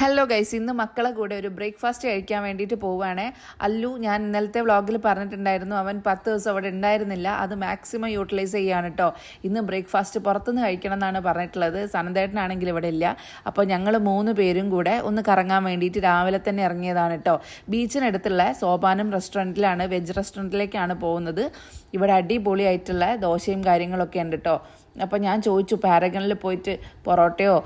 Hello guys ഇന്ന് മക്കളെ കൂടെ ഒരു ബ്രേക്ക്ഫാസ്റ്റ് കഴിക്കാൻ വേണ്ടിയിട്ട് പോവുകയാണ്. അല്ലു ഞാൻ ഇന്നലത്തെ വ്ളോഗിൽ പറഞ്ഞിട്ടുണ്ടായിരുന്നു അവൻ പത്ത് ദിവസം അവിടെ ഉണ്ടായിരുന്നില്ല അത് മാക്സിമം യൂട്ടിലൈസ് ചെയ്യാണ് കേട്ടോ ഇന്ന് ബ്രേക്ക്ഫാസ്റ്റ് പുറത്തുനിന്ന് കഴിക്കണം എന്നാണ് പറഞ്ഞിട്ടുള്ളത്. സനന്തേട്ടനാണെങ്കിൽ ഇവിടെ ഇല്ല. അപ്പോൾ ഞങ്ങൾ മൂന്ന് പേരും കൂടെ ഒന്ന് കറങ്ങാൻ വേണ്ടിയിട്ട് രാവിലെ തന്നെ ഇറങ്ങിയതാണ് കേട്ടോ ബീച്ചിനടുത്തുള്ള സോപാനം റെസ്റ്റോറന്റിലാണ് വെജ് റെസ്റ്റോറന്റിലേക്കാണ് പോകുന്നത്. ഇവിടെ അടിപൊളിയായിട്ടുള്ള ദോശയും കാര്യങ്ങളൊക്കെ ഉണ്ട് കേട്ടോ അപ്പോൾ ഞാൻ ചോദിച്ചു പാരഗണിൽ പോയിട്ട് പൊറോട്ടയോ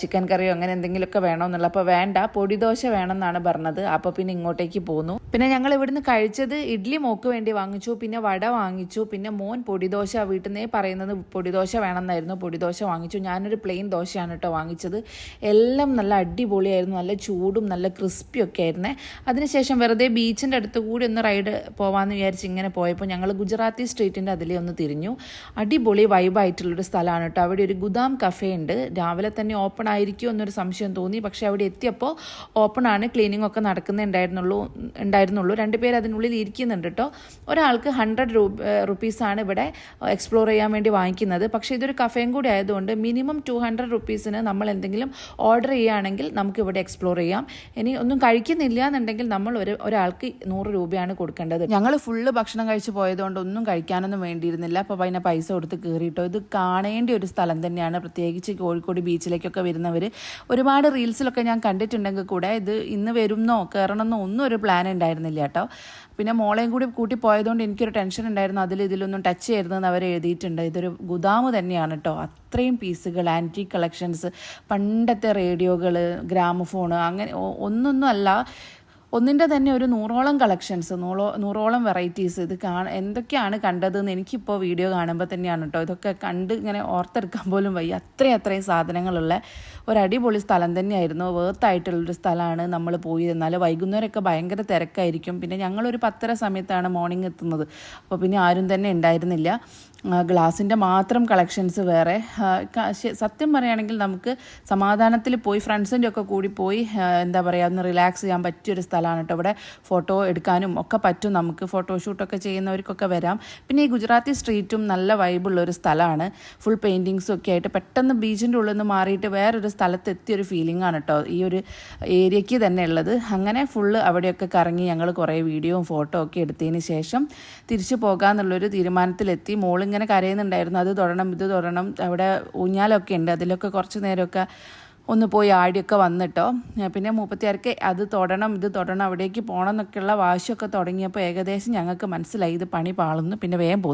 ചിക്കൻ കറിയോ അങ്ങനെ എന്തെങ്കിലുമൊക്കെ വേണമെന്നുള്ള അപ്പോൾ വേണ്ട പൊടിദോശ വേണമെന്നാണ് പറഞ്ഞത്. അപ്പോൾ പിന്നെ ഇങ്ങോട്ടേക്ക് പോന്നു. പിന്നെ ഞങ്ങൾ ഇവിടുന്ന് കഴിച്ചത് ഇഡ്ഡലി മോക്ക് വേണ്ടി വാങ്ങിച്ചു പിന്നെ വട വാങ്ങിച്ചു പിന്നെ മോൻ പൊടിദോശ വീട്ടിൽ നിന്നേ പറയുന്നത് പൊടിദോശ വേണമെന്നായിരുന്നു. പൊടിദോശ വാങ്ങിച്ചു. ഞാനൊരു പ്ലെയിൻ ദോശയാണ് കേട്ടോ വാങ്ങിച്ചത്. എല്ലാം നല്ല അടിപൊളിയായിരുന്നു. നല്ല ചൂടും നല്ല ക്രിസ്പി ഒക്കെ ആയിരുന്നേ. അതിനുശേഷം വെറുതെ ബീച്ചിന്റെ അടുത്ത് കൂടി ഒന്ന് റൈഡ് പോവാമെന്ന് വിചാരിച്ച് ഇങ്ങനെ പോയപ്പോൾ ഞങ്ങൾ ഗുജറാത്തി സ്ട്രീറ്റിന്റെ അതിലേ ഒന്ന് തിരിഞ്ഞു. അടിപൊളി വൈബായിട്ടുള്ളൊരു സ്ഥലമാണ് കേട്ടോ അവിടെ ഒരു ഗുദാം കഫേ ഉണ്ട്. രാവിലെ തന്നെ ഓപ്പൺ ആയിരിക്കുമോ എന്നൊരു സംശയം തോന്നി. പക്ഷേ അവിടെ എത്തിയപ്പോൾ ഓപ്പൺ ആണ്. ക്ലീനിങ് ഒക്കെ നടക്കുന്നുണ്ടായിരുന്നുള്ളൂ ഉണ്ടായിരുന്നുള്ളൂ. രണ്ടുപേർ അതിനുള്ളിൽ ഇരിക്കുന്നുണ്ട് കേട്ടോ ഒരാൾക്ക് ഹൺഡ്രഡ് രൂപ റുപ്പീസാണ് ഇവിടെ എക്സ്പ്ലോർ ചെയ്യാൻ വേണ്ടി വാങ്ങിക്കുന്നത്. പക്ഷേ ഇതൊരു കഫേയും കൂടി ആയതുകൊണ്ട് മിനിമം ടു ഹൺഡ്രഡ് റുപ്പീസിന് നമ്മൾ എന്തെങ്കിലും ഓർഡർ ചെയ്യുകയാണെങ്കിൽ നമുക്ക് ഇവിടെ എക്സ്പ്ലോർ ചെയ്യാം. ഇനി ഒന്നും കഴിക്കുന്നില്ല എന്നുണ്ടെങ്കിൽ നമ്മൾ ഒരു ഒരാൾക്ക് നൂറ് രൂപയാണ് കൊടുക്കേണ്ടത്. ഞങ്ങൾ ഫുള്ള് ഭക്ഷണം കഴിച്ച് പോയതുകൊണ്ട് ഒന്നും കഴിക്കാനൊന്നും വേണ്ടിയിരുന്നില്ല. അപ്പോൾ അതിനെ പൈസ കൊടുത്ത് കയറിയിട്ടോ ഇത് കാണേണ്ട ഒരു സ്ഥലം തന്നെയാണ്. പ്രത്യേകിച്ച് കോഴിക്കോട് ബീച്ചിലേക്കൊക്കെ വരുന്നവർ ഒരുപാട് റീൽസിലൊക്കെ ഞാൻ കണ്ടിട്ടുണ്ടെങ്കിൽ കൂടെ ഇത് ഇന്ന് വരുന്നോ കയറണമെന്നോ ഒന്നും ഒരു പ്ലാൻ ഉണ്ടായിരുന്നില്ല കേട്ടോ. പിന്നെ മോളെയും കൂടി കൂട്ടി പോയതുകൊണ്ട് എനിക്കൊരു ടെൻഷൻ ഉണ്ടായിരുന്നു. അതിൽ ഇതിലൊന്നും ടച്ച് ചെയ്യരുതെന്ന് അവർ എഴുതിയിട്ടുണ്ട്. ഇതൊരു ഗുദാമ് തന്നെയാണ് കേട്ടോ. അത്രയും പീസുകൾ ആന്റി കളക്ഷൻസ് പണ്ടത്തെ റേഡിയോകൾ ഗ്രാമഫോൺ അങ്ങനെ ഒന്നൊന്നും അല്ല ഒന്നിന്റെ തന്നെ ഒരു നൂറോളം കളക്ഷൻസ് നൂറോ നൂറോളം വെറൈറ്റീസ് ഇത് കാ എന്തൊക്കെയാണ് കണ്ടതെന്ന് എനിക്കിപ്പോൾ വീഡിയോ കാണുമ്പോൾ തന്നെയാണ് കേട്ടോ ഇതൊക്കെ കണ്ട് ഇങ്ങനെ ഓർത്തെടുക്കാൻ പോലും വയ്യ. അത്രയും അത്രയും സാധനങ്ങളുള്ള ഒരു അടിപൊളി സ്ഥലം തന്നെയായിരുന്നു. വേർത്തായിട്ടുള്ളൊരു സ്ഥലമാണ് നമ്മൾ പോയി. എന്നാൽ വൈകുന്നേരമൊക്കെ ഭയങ്കര തിരക്കായിരിക്കും. പിന്നെ ഞങ്ങളൊരു പത്തര സമയത്താണ് മോർണിംഗ് എത്തുന്നത്. അപ്പോൾ പിന്നെ ആരും തന്നെ ഉണ്ടായിരുന്നില്ല. ഗ്ലാസിന്റെ മാത്രം കളക്ഷൻസ് വേറെ. സത്യം പറയുകയാണെങ്കിൽ നമുക്ക് സമാധാനത്തിൽ പോയി ഫ്രണ്ട്സിന്റെ ഒക്കെ കൂടി പോയി എന്താ പറയുക ഒന്ന് റിലാക്സ് ചെയ്യാൻ പറ്റിയൊരു സ്ഥലമാണ് കേട്ടോ. ഇവിടെ ഫോട്ടോ എടുക്കാനും ഒക്കെ പറ്റും നമുക്ക്. ഫോട്ടോ ഫോട്ടോഷൂട്ടൊക്കെ ചെയ്യുന്നവർക്കൊക്കെ വരാം. പിന്നെ ഈ ഗുജറാത്തി സ്ട്രീറ്റും നല്ല വൈബുള്ള ഒരു സ്ഥലമാണ്. ഫുൾ പെയിന്റിങ്സും ഒക്കെ ആയിട്ട് പെട്ടെന്ന് ബീച്ചിന്റെ ഉള്ളിൽ നിന്ന് മാറിയിട്ട് വേറൊരു സ്ഥലത്ത് എത്തിയൊരു ഫീലിംഗ് ആണ് കേട്ടോ. ഈ ഒരു ഏരിയയ്ക്ക് തന്നെ ഉള്ളത്. അങ്ങനെ ഫുള്ള് അവിടെയൊക്കെ കറങ്ങി ഞങ്ങൾ കുറേ വീഡിയോയും ഫോട്ടോ ഒക്കെ എടുത്തതിന് ശേഷം തിരിച്ചു പോകാമെന്നുള്ളൊരു തീരുമാനത്തിലെത്തി. മോളിൽ ഇങ്ങനെ കരയുന്നുണ്ടായിരുന്നു. അത് തൊടണം ഇത് തൊടണം. അവിടെ ഊഞ്ഞാലൊക്കെ ഉണ്ട്. അതിലൊക്കെ കുറച്ച് നേരമൊക്കെ ഒന്ന് പോയി ആടിയൊക്കെ വന്നിട്ടോ. പിന്നെ മുപ്പത്തിയാർക്ക് അത് തൊടണം ഇത് തൊടണം അവിടേക്ക് പോകണം എന്നൊക്കെയുള്ള വാശിയൊക്കെ തുടങ്ങിയപ്പോൾ ഏകദേശം ഞങ്ങൾക്ക് മനസ്സിലായി. ഇത് പണി പാളുന്നു പിന്നെ വേഗം പോന്നു.